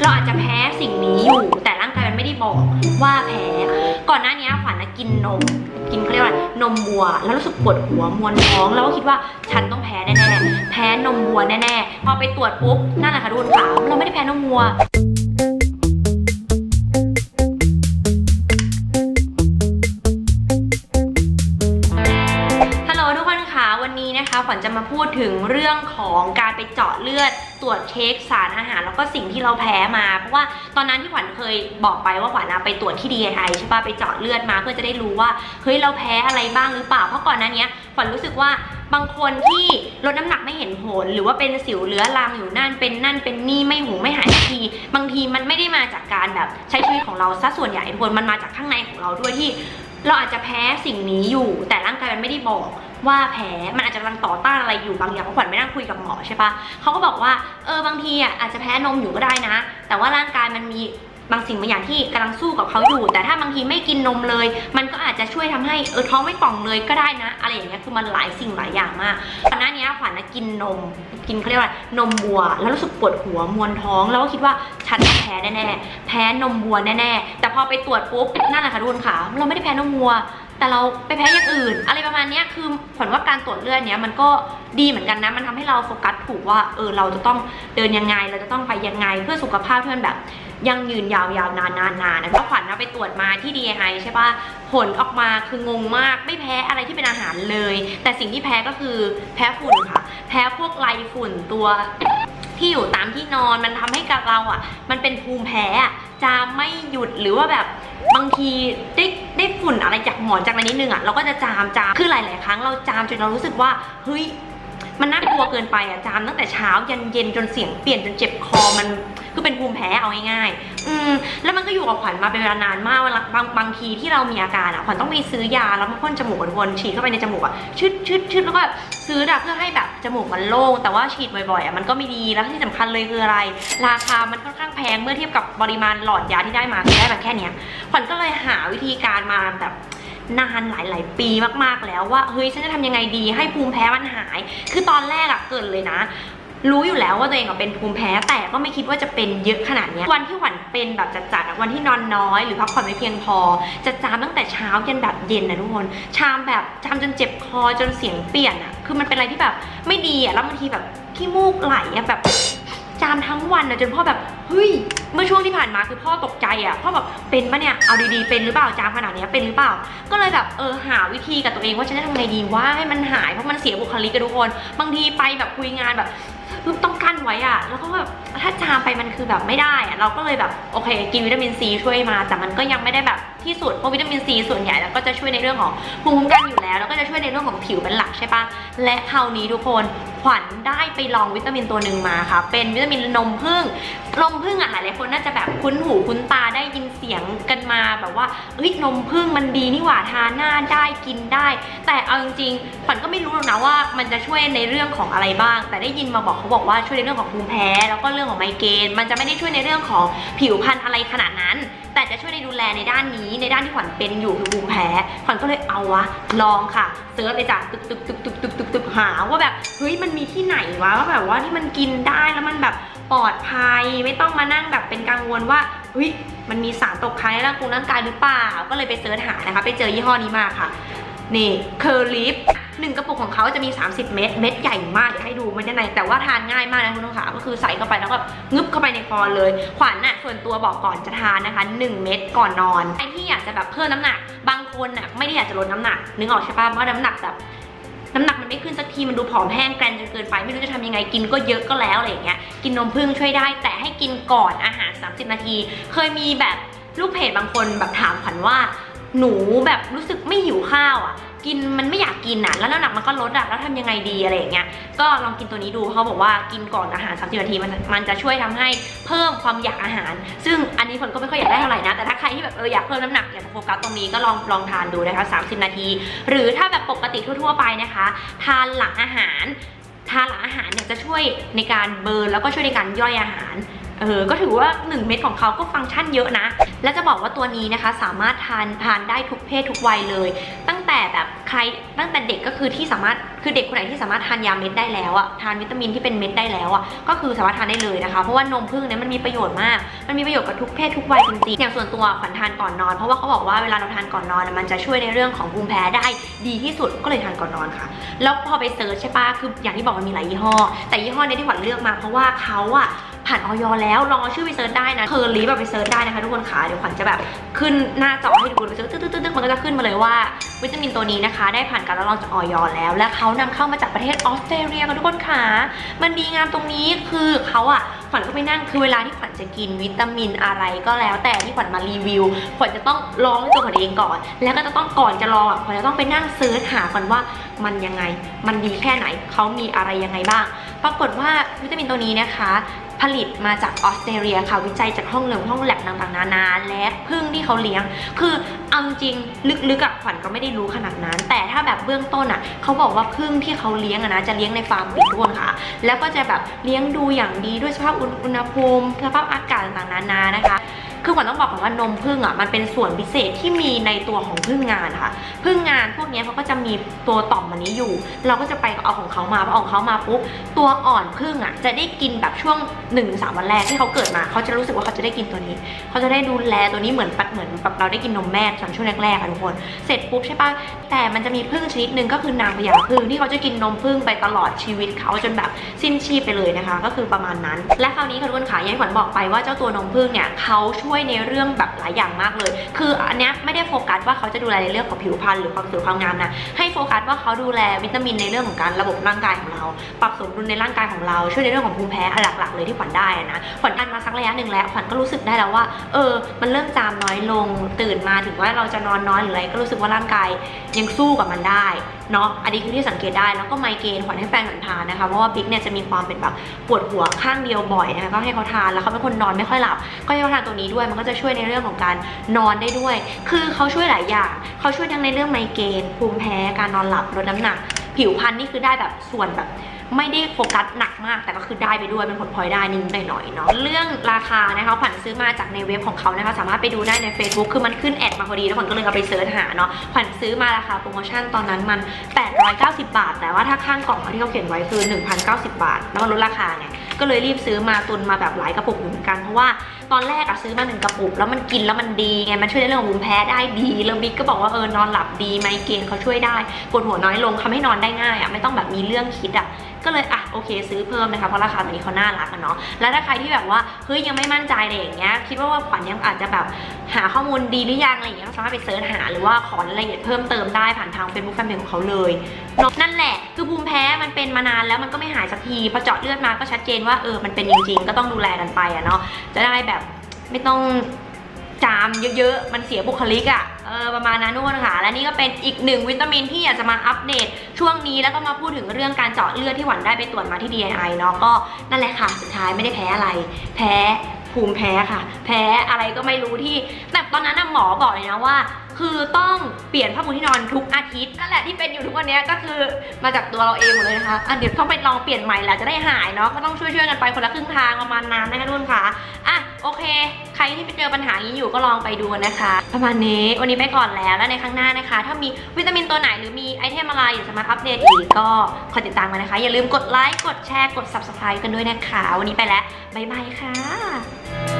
เราอาจจะแพ้สิ่งนี้อยู่ แต่ร่างกายมันไม่ได้บอกว่าแพ้ ก่อนหน้านี้ขวัญนะกินนม กินเขาเรียกว่าอะนมวัว แล้วรู้สึกปวดหัวมวนท้องแล้วก็คิดว่าฉันต้องแพ้แน่ๆแพ้นมวัวแน่ๆพอไปตรวจปุ๊บนั่นแหละค่ะทุกคนค่ะเราไม่ได้แพ้นมวัวฮัลโหลทุกคนค่ะวันนี้นะคะขวัญจะมาพูดถึงเรื่องของการไปเจาะเลือด ตรวจเช็คสารอาหารแล้วก็สิ่งที่เราแพ้มา เพราะว่าตอนนั้นที่ขวัญเคยบอกไปว่าขวัญอะไปตรวจที่ DNI ใช่ปะไปเจาะเลือดมาเพื่อจะได้รู้ว่าเฮ้ยเราแพ้อะไรบ้างหรือเปล่า เพราะก่อนหน้านี้ขวัญรู้สึกว่าบางคนที่ลดน้ำหนักไม่เห็นผล หรือว่าเป็นสิวเรื้อรังอยู่นั่นเป็นนั่นเป็นนี่ไม่หูไม่หายที บางทีมันไม่ได้มาจากการแบบใช้ชีวิตของเราซะส่วนใหญ่ทุกคนมันมาจากข้างในของเราด้วยที่เราอาจจะแพ้สิ่งนี้อยู่ แต่ร่างกายมันไม่ได้บอก ว่าแพ้มันอาจจะกำลังต่อต้านอะไรอยู่บางอย่างเพราะขวัญไม่นั่งคุยกับหมอใช่ปะเขาก็บอกว่าเออบางทีอะอาจจะแพ้นมอยู่ก็ได้นะ แต่ว่าร่างกายมันมีบางสิ่งบางอย่างที่กำลังสู้กับเขาอยู่ แต่ถ้าบางทีไม่กินนมเลย มันก็อาจจะช่วยทำให้เออท้องไม่ป่องเลยก็ได้นะ อะไรอย่างเงี้ยคือมันหลายสิ่งหลายอย่างมากก่อนหน้านี้ขวัญนะกินนม กินเขาเรียกว่าอะไรนมวัว แล้วรู้สึกปวดหัวมวนท้อง แล้วก็คิดว่าฉันต้แพ้แน่ๆแพ้นมวัวแน่ๆแต่พอไปตรวจปุ๊บนั่นแหละค่ะทุกคนค่ะเราไม่ได้แพ้นมวัว แต่เราไปแพ้อย่างอื่น อะไรประมาณนี้คือผลว่าการตรวจเลือดเนี้ยมันก็ดีเหมือนกันนะ มันทำให้เราโฟกัสถูกว่าเออเราจะต้องเดินยังไง เราจะต้องไปยังไงเพื่อสุขภาพที่มันแบบยังยืนยาวๆนานๆๆนะเพราะขวัญนะไปตรวจมาที่ DNI ใช่ปะผลออกมาคืองงมากไม่แพ้อะไรที่เป็นอาหารเลย แต่สิ่งที่แพ้ก็คือแพ้ฝุ่นค่ะ แพ้พวกไรฝุ่นตัวที่อยู่ตามที่นอนมันทำให้กับเราอะ มันเป็นภูมิแพ้อะจามไม่หยุดหรือว่าแบบบางทีได้ ได้ฝุ่นอะไรจากหมอนจากอะไรนิดนึงอะเราก็จะจามจามคือหลาย ๆ ครั้งเราจามจนเรารู้สึกว่าเฮ้ย มันน่ากลัวเกินไปอะจามตั้งแต่เช้ายันเย็นจนเสียงเปลี่ยนจนเจ็บคอมันคือเป็นภูมิแพ้เอาง่ายๆอืมแล้วมันก็อยู่กับขวัญมาเป็นเวลานานมากเวลาบางบางทีที่เรามีอาการอะขวัญต้องไปซื้อยาแล้วมาพ่นจมูกวนๆฉีดเข้าไปในจมูกอะชึดชึดชึดแล้วก็แบบซื้ออะเพื่อให้แบบจมูกมันโล่งแต่ว่าฉีดบ่อยๆอะมันก็ไม่ดีแล้วที่สำคัญเลยคืออะไร ราคามันค่อนข้างแพงเมื่อเทียบกับปริมาณหลอดยาที่ได้มาคือได้มาแค่เนี้ยขวัญก็เลยหาวิธีการมาแบบ นานหลาย ๆ ปีมากๆแล้วว่าเฮ้ยฉันจะทำยังไงดีให้ภูมิแพ้มันหาย คือตอนแรกอะเกิดเลยนะ รู้อยู่แล้วว่าตัวเองอะเป็นภูมิแพ้แต่ก็ไม่คิดว่าจะเป็นเยอะขนาดนี้วันที่ขวัญเป็นแบบจัดๆวันที่นอนน้อย หรือพักผ่อนไม่เพียงพอ จะจามตั้งแต่เช้ายันแบบเย็นนะทุกคนชามแบบจามจนเจ็บคอจนเสียงเปลี่ยนอะคือมันเป็นอะไรที่แบบไม่ดีอะแล้วบางทีแบบขี้มูกไหลอะแบบจามทั้งวันอะจนพ่อแบบ เฮ้ย เมื่อช่วงที่ผ่านมาคือพ่อตกใจอะพ่อแบบเป็นปะเนี่ย เอาดีๆ เป็นหรือเปล่าจามขนาดเนี้ยเป็นหรือเปล่า ก็เลยแบบเออหาวิธีกับตัวเองว่าฉันจะทำไงดีว่าให้มันหายเพราะมันเสียบุคลิกกันทุกคน บางทีไปแบบคุยงานแบบต้องกั้นไว้อะ แล้วก็แบบ ถ้าจามไปมันคือแบบไม่ได้อะเราก็เลยแบบโอเค กินวิตามินซีช่วยมา แต่มันก็ยังไม่ได้แบบที่สุดเพราะวิตามินซีส่วนใหญ่แล้วก็จะช่วยในเรื่องของภูมิคุ้มกันอยู่แล้วแล้วก็จะช่วยในเรื่องของผิวเป็นหลักใช่ปะและคราวนี้ทุกคนขวัญได้ไปลองวิตามินตัวหนึ่งมาค่ะ เป็นวิตามินนมผึ้งนมผึ้งอะหลายคนน่าจะแบบคุ้นหูคุ้นตาได้ยินเสียงกันมาแบบว่าเอ้ยนมผึ้งมันดีนี่หว่าทานหน้าได้กินได้ แต่เอาจริงๆขวัญก็ไม่รู้หรอกนะว่า มันจะช่วยในเรื่องของอะไรบ้าง แต่ได้ยินมาบอกเขาบอกว่าช่วยในเรื่องของภูมิแพ้แล้วก็เรื่องของไมเกรนมันจะไม่ได้ช่วยในเรื่องของผิวพรรณอะไรขนาดนั้น แต่จะช่วยในดูแลในด้านนี้ในด้านที่ขวัญเป็นอยู่คือภูมิแพ้ขวัญก็เลยเอาวะลองค่ะเซิร์ชเลยจ้ะตึกตึกตึกตึกตึกตึกตึกหาว่าแบบเฮ้ยมันมีที่ไหนวะว่าแบบว่าที่มันกินได้แล้วมันแบบปลอดภัยไม่ต้องมานั่งแบบเป็นกังวลว่าเฮ้ยมันมีสารตกค้างในร่างกายร่างกายหรือเปล่า ก็เลยไปเสิร์ชหานะคะ ไปเจอยี่ห้อนี้มาค่ะ นี่เคอร์ลิฟ หนึ่งกระปุกของเขาจะมี 30 เม็ดเม็ดใหญ่มากอยากให้ดูมันด้านในแต่ว่าทานง่ายมากนะคุณผู้ชมค่ะก็คือใส่เข้าไปแล้วก็งึบเข้าไปในคอเลย ขวัญน่ะส่วนตัวบอกก่อนจะทานนะคะ 1 เม็ดก่อนนอนใครที่อยากจะแบบเพิ่มน้ำหนัก บางคนน่ะไม่ได้อยากจะลดน้ำหนัก นึกออกใช่ปะว่าน้ำหนักแบบน้ำหนักมันไม่ขึ้นสักทีมันดูผอมแห้งแกรนจนเกินไปไม่รู้จะทำยังไงกินก็เยอะก็แล้วอะไรอย่างเงี้ยกินนมผึ้งช่วยได้ แต่ให้กินก่อนอาหาร 30 นาที เคยมีแบบลูกเพจบางคนแบบถามขวัญว่าหนูแบบรู้สึกไม่หิวข้าวอะ กินมันไม่อยากกินอะแล้วน้ำหนักมันก็ลดอะแล้วทำยังไงดีอะไรอย่างเงี้ยก็ลองกินตัวนี้ดูเขาบอกว่ากินก่อนอาหาร 30 นาทีมันมันจะช่วยทำให้เพิ่มความอยากอาหาร ซึ่งอันนี้ผลก็ไม่ค่อยอยากได้เท่าไหร่นะแต่ถ้าใครที่แบบเอออยากเพิ่มน้ำหนักอยากจะโฟกัสตรงนี้ก็ลองลองทานดูนะคะ 30 นาที หรือถ้าแบบปกติทั่ว ๆ ไปนะคะ ทานหลังอาหารทานหลังอาหารเนี่ยจะช่วยในการเบิร์นแล้วก็ช่วยในการย่อยอาหารเออ ก็ถือว่า 1 เม็ดของเขาก็ฟังก์ชันเยอะนะ และจะบอกว่าตัวนี้นะคะสามารถทานทานได้ทุกเพศทุกวัยเลย ตั้งแต่แบบ ใครตั้งแต่เด็กก็คือที่สามารถคือเด็กคนไหนที่สามารถทานยาเม็ดได้แล้วอะทานวิตามินที่เป็นเม็ดได้แล้วอะก็คือสามารถทานได้เลยนะคะเพราะว่านมผึ้งเนี่ยมันมีประโยชน์มาก มันมีประโยชน์กับทุกเพศทุกวัยจริงๆอย่างส่วนตัวขวัญทานก่อนนอน เพราะว่าเขาบอกว่าเวลาเราทานก่อนนอนมันจะช่วยในเรื่องของภูมิแพ้ได้ดีที่สุดก็เลยทานก่อนนอนค่ะ แล้วพอไปเซิร์ชใช่ปะคืออย่างที่บอกมันมีหลายยี่ห้อ แต่ยี่ห้อเนี้ยที่ขวัญเลือกมาเพราะว่าเขาอะ ผ่านออยแล้วลองเอาชื่อไปเซิร์ชได้นะเคอร์ลีแบบไปเซิร์ชได้นะคะทุกคนขาเดี๋ยวขวัญจะแบบขึ้นหน้าจอให้ดูไปเซิร์ชตึ๊ดตึ๊ดตึ๊ดมันก็จะขึ้นมาเลยว่าวิตามินตัวนี้นะคะ ได้ผ่านการรับรองจากออยแล้ว และเขานำเข้ามาจากประเทศออสเตรเลียค่ะทุกคนขามันดีงามตรงนี้คือเขาอะ วัญก็ไปนั่งคือเวลาที่ขวัญจะกินวิตามินอะไรก็แล้ว แต่ที่ขวัญมารีวิว ขวัญจะต้องลองด้วยตัวขวัญเองก่อน แล้วก็จะต้องก่อนจะลองอะขวัญจะต้องไปนั่งเซิร์ชหาก่อนว่ามันยังไง มันดีแค่ไหนเขามีอะไรยังไงบ้าง ปรากฏว่าวิตามินตัวนี้นะคะผลิตมาจากออสเตรเลียค่ะวิจัยจากห้องเหลืองห้องแลบต่างๆนานาและพึ่งที่เขาเลี้ยง คือเอาจริงลึกๆอะขวัญก็ไม่ได้รู้ขนาดนั้น แต่ถ้าแบบเบื้องต้นอะเขาบอกว่าพึ่งที่เขาเลี้ยงอะนะจะเลี้ยงในฟาร์มปิดทุกคนค่ะ แล้วก็จะแบบเลี้ยงดูอย่างดีด้วยสภาพอุอุณหภูมิสภาพอากาศต่างๆนานานะคะ คือขวัญต้องบอกก่อนว่านมพึ่งอะมันเป็นส่วนพิเศษที่มีในตัวของพึ่งงานค่ะ พึ่งงานพวกนี้เขาก็จะมีตัวต่อมอันนี้อยู่ เราก็จะไปเอาของเขามาพอเอาของเขามาปุ๊บตัวอ่อนพึ่งอะจะได้กินแบบช่วง1นถึงสวันแรกที่เขาเกิดมาเขาจะรู้สึกว่าเขาจะได้กินตัวนี้ เขาจะได้ดูแลตัวนี้เหมือนปัดเหมือนแบบเราได้กินนมแม่ตอนช่วงแรกๆอะทุกคน เสร็จปุ๊บใช่ปะแต่มันจะมีพึ่งชนิดหนึ่งก็คือนางพญาพึ่งที่เขาจะกินนมพึ่งไปตลอดชีวิตเขาจนแบบสิ้นชีพไปเลยนะคะ ก็คือประมาณนั้น และคราวนี้ค่ะทุกคนค่ะยังขวัญบอกไปว่าเจ้าตัวนมพึ่งเนี่ยเขาช่วยในเรื่องแบบหลายอย่างมากเลย คืออันเนี้ยไม่ได้โฟกัสว่าเขาจะดูแลในเรื่องของผิวพรรณหรือความสวยความงามนะให้โฟกัสว่าเขาดูแลวิตามินในเรื่องของการระบบร่างกายของเรา ปรับสมดุลในร่างกายของเราช่วยในเรื่องของภูมิแพ้อันหลัก ๆ เลยที่ขวัญได้นะขวัญอันมาสักระยะหนึ่งแล้วขวัญก็รู้สึกได้แล้วว่า เออ มันเริ่มจามน้อยลงตื่นมาถึงว่าเราจะนอนน้อยหรืออะไรก็รู้สึกว่าร่างกายยังสู้กับมันได้เนาะอันนี้คือที่สังเกตได้แล้วก็ไมเกรนขวัญให้แฟนขวัญทานนะคะเพราะว่าบิ๊กเนี่ยจะมีความเป็นแบบปวดหัวข้างเดียวบ่อยนะคะก็ให้เขาทานแล้วเขาเป็นคนนอนไม่ค่อยหลับ ก็ให้เขาทานตัวนี้ด้วยมันก็จะช่วยในเรื่องของการนอนได้ด้วย คือเขาช่วยหลายอย่างเขาช่วยทั้งในเรื่องไมเกรนภูมิแพ้การนอนหลับลดน้ำหนัก ผิวพรรณนี่คือได้แบบส่วนแบบ ไม่ได้โฟกัสหนักมาก แต่ก็คือได้ไปด้วยเป็นผลพลอยได้นิดหน่อยๆเนาะเรื่องราคานะคะขวัญซื้อมาจากในเว็บของเขานะคะสามารถไปดูได้ใน Facebook คือมันขึ้นแอดมาพอดีแล้วขวัญก็เลยเอาไปเสิร์ชหาเนาะขวัญซื้อมาราคาโปรโมชั่นตอนนั้นมัน 890 บาท แต่ว่าถ้าข้างกล่องที่เขาเขียนไว้คือ 1,090 บาท แล้วมันลดราคาไงก็เลยรีบซื้อมาตุนมาแบบหลายกระปุกอยู่เหมือนกันเพราะว่าตอนแรกอะซื้อมาหนึ่งกระปุก แล้วมันกินแล้วมันดีไงมันช่วยในเรื่องของภูมิแพ้ได้ดีแล้วบิ๊กก็บอกว่าเออนอนหลับดีไมเกรนเขาช่วยได้ปวดหัวน้อยลงทำให้นอนได้ง่ายอะไม่ต้องแบบมีเรื่องคิดอะ ก็เลยอะโอเค ซื้อเพิ่มนะคะเพราะราคาตัวนี้เขาน่ารักอะเนาะแล้วถ้าใครที่แบบว่าเฮ้ยยังไม่มั่นใจอะไรอย่างเงี้ยคิดว่าว่าขวัญยังอาจจะแบบหาข้อมูลดีหรือยังอะไรอย่างเงี้ยสามารถไปเสิร์ชหาหรือว่าขอรายละเอียดเพิ่มเติมได้ผ่านทาง Facebook Fanpage ของเขาเลยเนาะนั่นแหละคือภูมิแพ้มันเป็นมานานแล้วมันก็ไม่หายสักทีพอเจาะเลือดมาก็ชัดเจนว่าเออมันเป็นจริง ๆ ก็ต้องดูแลกันไปอะเนาะจะได้แบบไม่ต้อง จามเยอะๆ มันเสียบุคลิกอะ่ะ เออประมาณนั้นทุกคนค่ะ และนี่ก็เป็นอีกหนึ่งวิตามินที่อยากจะมาอัปเดตช่วงนี้แล้วก็มาพูดถึงเรื่องการเจาะเลือดที่หวันได้ไปตรวจมาที่ DNI เนาะก็นั่นแหละค่ะ สุดท้ายไม่ได้แพ้อะไร แพ้ภูมิแพ้ค่ะ แพ้อะไรก็ไม่รู้ที่ แต่ตอนนั้นหมอบอกเลยนะว่า คือต้องเปลี่ยนผ้าปูที่นอนทุกอาทิตย์นั่นแหละที่เป็นอยู่ทุกวันนี้ก็คือมาจากตัวเราเองหมดเลยนะคะอะเดี๋ยวต้องไปลองเปลี่ยนใหม่แหละจะได้หายเนาะก็ต้องช่วยๆกันไปคนละครึ่งทางประมาณนั้นนะคะทุกคนค่ะอะโอเค ใครที่ไปเจอปัญหานี้อยู่ก็ลองไปดูนะคะ ประมาณนี้วันนี้ไปก่อนแล้วแล้วในครั้งหน้านะคะ ถ้ามีวิตามินตัวไหนหรือมีไอเทมอะไรอยากจะมาอัปเดตอีกก็คอยติดตามกันนะคะ อย่าลืมกดไลค์กดแชร์กด subscribe กันด้วยนะคะ วันนี้ไปแล้วบ๊ายบายค่ะ